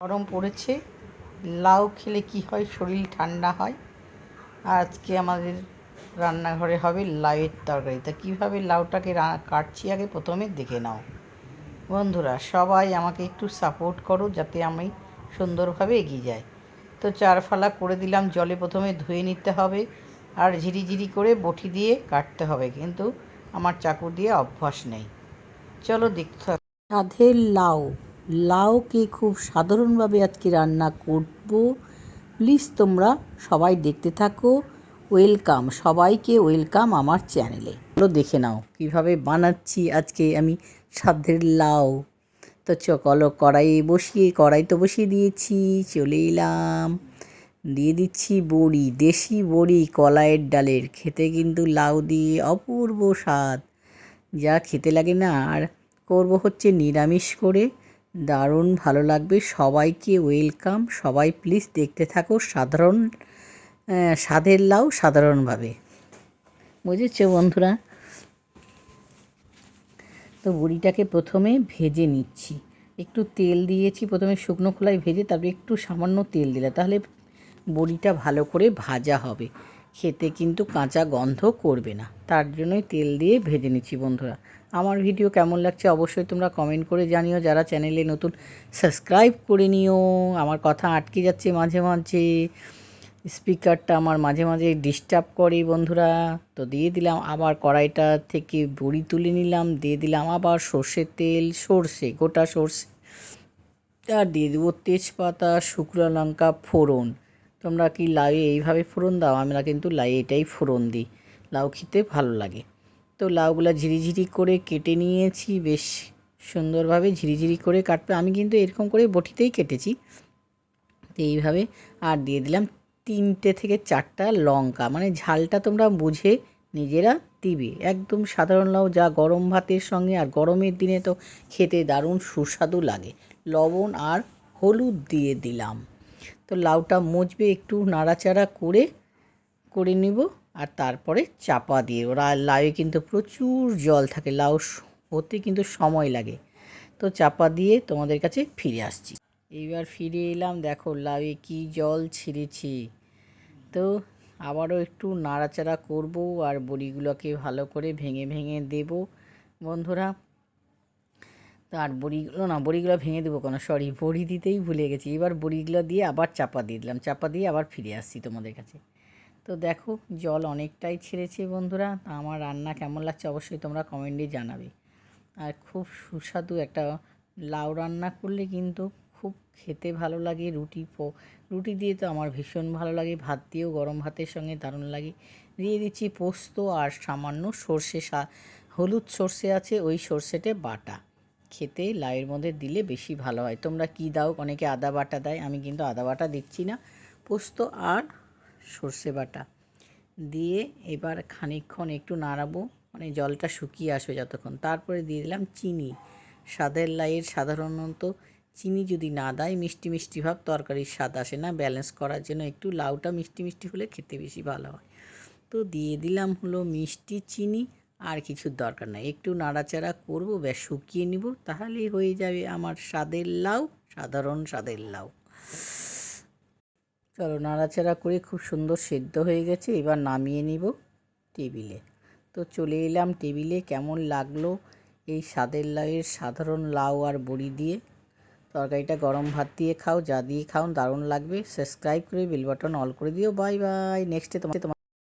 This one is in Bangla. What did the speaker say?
গরম পড়েছে। লাউ খেলে কি হয়? শরীর ঠান্ডা হয়। আজকে আমাদের রান্নাঘরে হবে লাউয়ের তরকারি। তা কীভাবে লাউটাকে কাটছি আগে প্রথমে দেখে নাও। বন্ধুরা, সবাই আমাকে একটু সাপোর্ট করো যাতে আমি সুন্দরভাবে এগিয়ে যাই। তো চার ফালা করে দিলাম, জলে প্রথমে ধুয়ে নিতে হবে আর ঝিরিঝিরি করে বটি দিয়ে কাটতে হবে। কিন্তু আমার চাকু দিয়ে অভ্যাস নেই। চলো দেখতে হবে সাধের লাউ। লাউকে খুব সাধারণভাবে আজকে রান্না করব। প্লিজ তোমরা সবাই দেখতে থাকো। ওয়েলকাম সবাইকে ওয়েলকাম আমার চ্যানেলে চলো দেখে নাও, কীভাবে বানাচ্ছি আজকে আমি সাধের লাউ। তো চকলো কড়াইয়ে বসিয়ে, কড়াই তো বসিয়ে দিয়েছি, চলে এলাম। দিয়ে দিচ্ছি বড়ি, দেশি বড়ি কলাইয়ের ডালের। খেতে কিন্তু লাউ দিয়ে অপূর্ব স্বাদ। যা খেতে লাগে না, আর করব হচ্ছে নিরামিষ করে। দারুণ ভালো লাগবে। সবাইকে ওয়েলকাম। সবাই প্লিজ দেখতে থাকো। সাধারণ স্বাদের লাউ সাধারণভাবে। বুঝেছ বন্ধুরা? তো বড়িটাকে প্রথমে ভেজে নিচ্ছি। একটু তেল দিয়েছি। প্রথমে শুকনো খোলায় ভেজে তারপরে একটু সামান্য তেল দিলে তাহলে বড়িটা ভালো করে ভাজা হবে। খেতে কিন্তু কাঁচা গন্ধ করবে না। তার জন্যই তেল দিয়ে ভেজে নিচ্ছি বন্ধুরা। আমার ভিডিও কেমন লাগছে অবশ্যই তোমরা কমেন্ট করে জানিও। যারা চ্যানেলে নতুন সাবস্ক্রাইব করে নিও। আমার কথা আটকে যাচ্ছে মাঝে মাঝে। স্পিকারটা আমার মাঝে মাঝে ডিস্টার্ব করে বন্ধুরা। তো দিয়ে দিলাম আবার কড়াইটা থেকে বড়ি তুলে নিলাম। দিয়ে দিলাম আবার সর্ষের তেল, সর্ষে, গোটা সর্ষে। আর দিয়ে দেবো তেজপাতা, শুকনো লঙ্কা, ফোড়ন। তোমরা কি লাউ এইভাবে ফোড়ন দাও? আমরা কিন্তু লাই এটাই ফোড়ন দিই। লাউ খেতে ভালো লাগে। তো লাউগুলা ঝিরিঝিরি করে কেটে নিয়েছি, বেশ সুন্দরভাবে ঝিরিঝিরি করে কাটবে। আমি কিন্তু এরকম করে বটিতেই কেটেছি। তো এইভাবে আর দিয়ে দিলাম তিনটে থেকে চারটা লঙ্কা। মানে ঝালটা তোমরা বুঝে নিজেরা দিবে। একদম সাধারণ লাউ, যা গরম ভাতের সঙ্গে আর গরমের দিনে তো খেতে দারুণ সুস্বাদু লাগে। লবণ আর হলুদ দিয়ে দিলাম। তো লাউটা মুচবে একটু নাড়াচাড়া করে করে নিব আর তারপরে চাপা দিয়ে। ওরা লাউয়ে কিন্তু প্রচুর জল থাকে, লাউ হতে কিন্তু সময় লাগে। তো চাপা দিয়ে তোমাদের কাছে ফিরে আসছি। এইবার ফিরে এলাম, দেখো লাউয়ে কি জল ছেড়েছি। তো আবারও একটু নাড়াচাড়া করব আর বড়িগুলোকে ভালো করে ভেঙে ভেঙে দেব। বন্ধুরা তো আর বড়িগুলো না, বড়িগুলো ভেঙে দেবো কেন? সরি বড়ি দিতেই ভুলে গেছি। এবার বড়িগুলো দিয়ে আবার চাপা দিয়ে দিলাম। চাপা দিয়ে আবার ফিরে আসছি তোমাদের কাছে। তো দেখো, জল অনেকটাই ছেড়েছে বন্ধুরা। আমার রান্না কেমন লাগছে অবশ্যই তোমরা কমেন্টে জানাবে। আর খুব সুস্বাদু একটা লাউ রান্না করলে কিন্তু খুব খেতে ভালো লাগে। রুটি পো- রুটি দিয়ে তো আমার ভীষণ ভালো লাগে। ভাত দিয়েও গরম ভাতের সঙ্গে দারুণ লাগে। দিয়ে দিচ্ছি পোস্ত আর সামান্য সর্ষে সা, হলুদ সর্ষে আছে, ওই সর্ষেটে বাটা। খেতে লাউয়ের মধ্যে দিলে বেশি ভালো হয়। তোমরা কি দাও? অনেকে আদা বাটা দেয়। আমি কিন্তু আদা বাটা দিচ্ছি না। পোস্ত আর সর্ষে বাটা দিয়ে এবার খানিকক্ষণ একটু নাড়াবো। মানে জলটা শুকিয়ে আসবে যতক্ষণ। তারপরে দিয়ে দিলাম চিনি। স্বাদের লাইয়ের সাধারণত চিনি যদি না দেয়, মিষ্টি মিষ্টি ভাব তরকারির স্বাদ আসে না। ব্যালেন্স করার জন্য একটু লাউটা মিষ্টি মিষ্টি হলে খেতে বেশি ভালো হয়। তো দিয়ে দিলাম হলো মিষ্টি চিনি। আর কিছুর দরকার নাই। একটু নাড়াচাড়া করব, ব্যাস শুকিয়ে নিব, তাহলেই হয়ে যাবে আমার স্বাদের লাউ, সাধারণ স্বাদের লাউ। চলো নাড়াচাড়া করে খুব সুন্দর সেদ্ধ হয়ে গেছে, এবার নামিয়ে নিব টেবিলে। তো চলে এলাম টেবিলে, কেমন লাগল এই স্বাদের লাউয়ের সাধারণ লাউ আর বড়ি দিয়ে? তরকারিটা গরম ভাত দিয়ে খাও, যা দিয়ে খাও, দারুণ লাগবে। সাবস্ক্রাইব করে বেল বাটন অল করে দিও। বাই বাই, নেক্সটে তোমার